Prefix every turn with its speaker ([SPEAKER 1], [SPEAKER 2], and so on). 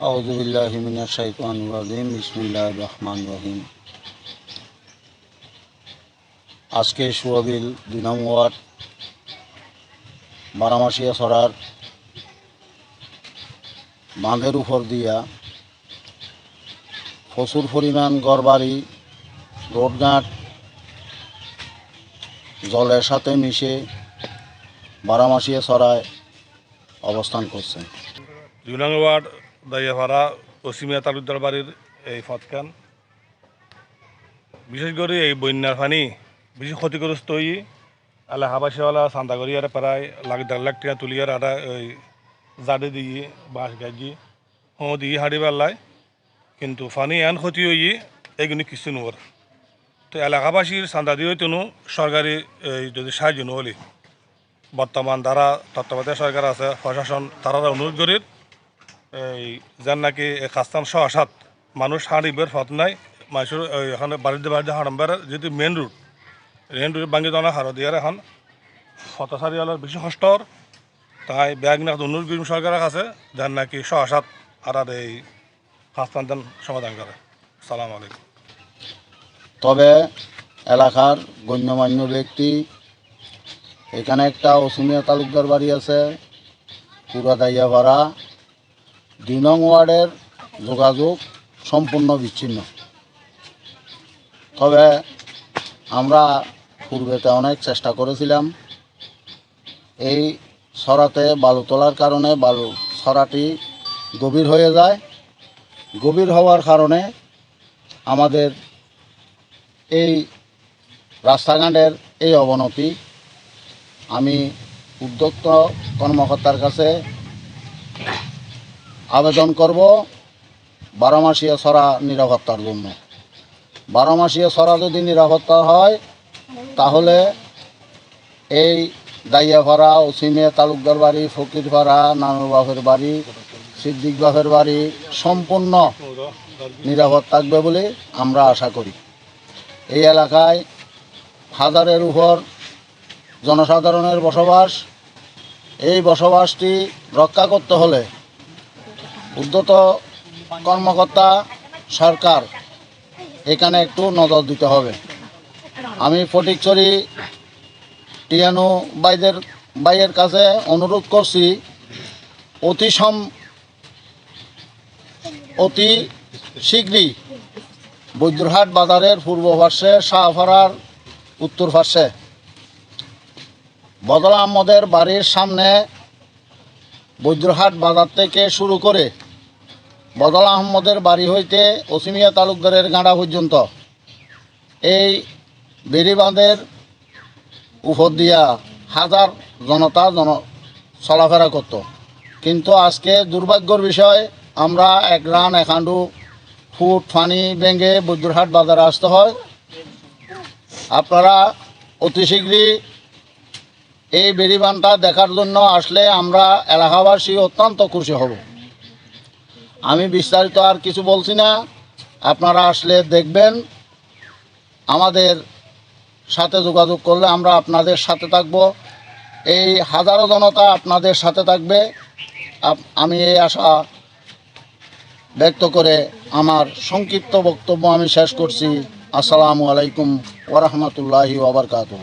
[SPEAKER 1] আউজুবিল্লাহিমিনাশাইকুয়ানুরাজিম ইসমিল্লাহ রহমান রহিম আজকে সুয়াবিল দুই নং ওয়ার্ড বারামাসিয়া সরার বাঁধের উপর দিয়া প্রচুর পরিমাণ গড়বাড়ি রোডঘাট, জলের সাথে মিশে বারামাসিয়া সরায় অবস্থান করছে।
[SPEAKER 2] দুই নং ওয়ার্ড দাইয়াপাড়া অসীমিয়া তালুকদার বাড়ির এই ফতকান বিশেষ করে এই বন্যার পানি বেশি ক্ষতিগ্রস্ত হই এলাকাবাসীওয়ালা চান্দা করি আর প্রায় লাখ দেড় লাখ টাকা তুলি আর আটা ওই জাডে দিয়ে বাঁশ গাজি হো দিয়ে হাড়ি পেলায় কিন্তু পানি এন ক্ষতি হই এইগুলি কিছু নোর তো এলাকাবাসীর চান্দা দিয়ে তেনো সরকারি এই যদি সাহায্য নহলি বর্তমান যারা তত্ত্বাবধায়ক সরকার আছে, প্রশাসন তারা অনুরোধ করি যার নাকি এই খাস্তান সহসাত মানুষ হাঁড়িবের পথ নাই। ওই এখানে বাড়িতে বাড়িতে হাঁড়াম্বার যেহেতু মেন রুট মেন রুট ভাঙি দেওয়া হারো এখন। হতাশারি হলার বেশি কষ্টর তাই ব্যাগ না অনুরোধ করি সরকারের কাছে যার নাকি সহসাত আর আর এই খাস্তান দেন সমাধান করে। সালাম আলাইকুম।
[SPEAKER 1] তবে এলাকার গণ্যমান্য ব্যক্তি, এখানে একটা অসুমিয়া তালুকদার বাড়ি আছে, পুরাদাইয়াপাড়া। দুই নং ওয়ার্ডের যোগাযোগ সম্পূর্ণ বিচ্ছিন্ন। তবে আমরা পূর্বেতে অনেক চেষ্টা করেছিলাম। এই সরাতে বালু তোলার কারণে বালু সরাটি গভীর হয়ে যায়। গভীর হওয়ার কারণে আমাদের এই রাস্তাঘাটের এই অবনতি, আমি উদ্যোক্ত কর্মকর্তার কাছে আবেদন করব বারোমাসিয়া সরা নিরাপত্তার জন্য। বারোমাসিয়া সরা যদি নিরাপত্তা হয়, তাহলে এই দাইয়াপাড়া ওসিমিয়া তালুকদার বাড়ি, ফকিরপাড়া, নানুর বাপের বাড়ি, সিদ্দিক বাপের বাড়ি সম্পূর্ণ নিরাপদ থাকবে বলে আমরা আশা করি। এই এলাকায় হাজারের উপর জনসাধারণের বসবাস, এই বসবাসটি রক্ষা করতে হলে উদ্যত কর্মকর্তা সরকার, এখানে একটু নজর দিতে হবে। আমি ফটিকছড়ি টিয়ানু বাইদের, বাইয়ের কাছে অনুরোধ করছি, অতি সম, অতি শীঘ্রই বৈদ্যরহাট বাজারের পূর্ব পার্শ্বে শাহফাড়ার উত্তর পার্শ্বে। বদল আহমদের বাড়ির সামনে বৈদ্যরহাট বাজার থেকে শুরু করে বদল আহমদের বাড়ি হইতে অসিমিয়া তালুকদারের গাঁড়া পর্যন্ত এই বেড়িবাঁধের উপর দিয়া হাজার জনতা জন চলাফেরা করত। কিন্তু আজকে দুর্ভাগ্যর বিষয়, আমরা এক রান একান্ডু ফুট, ফানি ভেঙে বৈদ্যুরহাট বাজারে আসতে হয়। আপনারা অতি শীঘ্রই এই বেড়িবানটা দেখার জন্য আসলে আমরা এলাকাবাসী অত্যন্ত খুশি হব। আমি বিস্তারিত আর কিছু বলছি না। আপনারা আসলে দেখবেন, আমাদের সাথে যোগাযোগ করলে আমরা আপনাদের সাথে থাকব। এই হাজারো জনতা আপনাদের সাথে থাকবে। আমি এই আশা ব্যক্ত করে আমার সংক্ষিপ্ত বক্তব্য আমি শেষ করছি। আসসালামু আলাইকুম ওরহমতুল্লাহি ওবরকাতুহ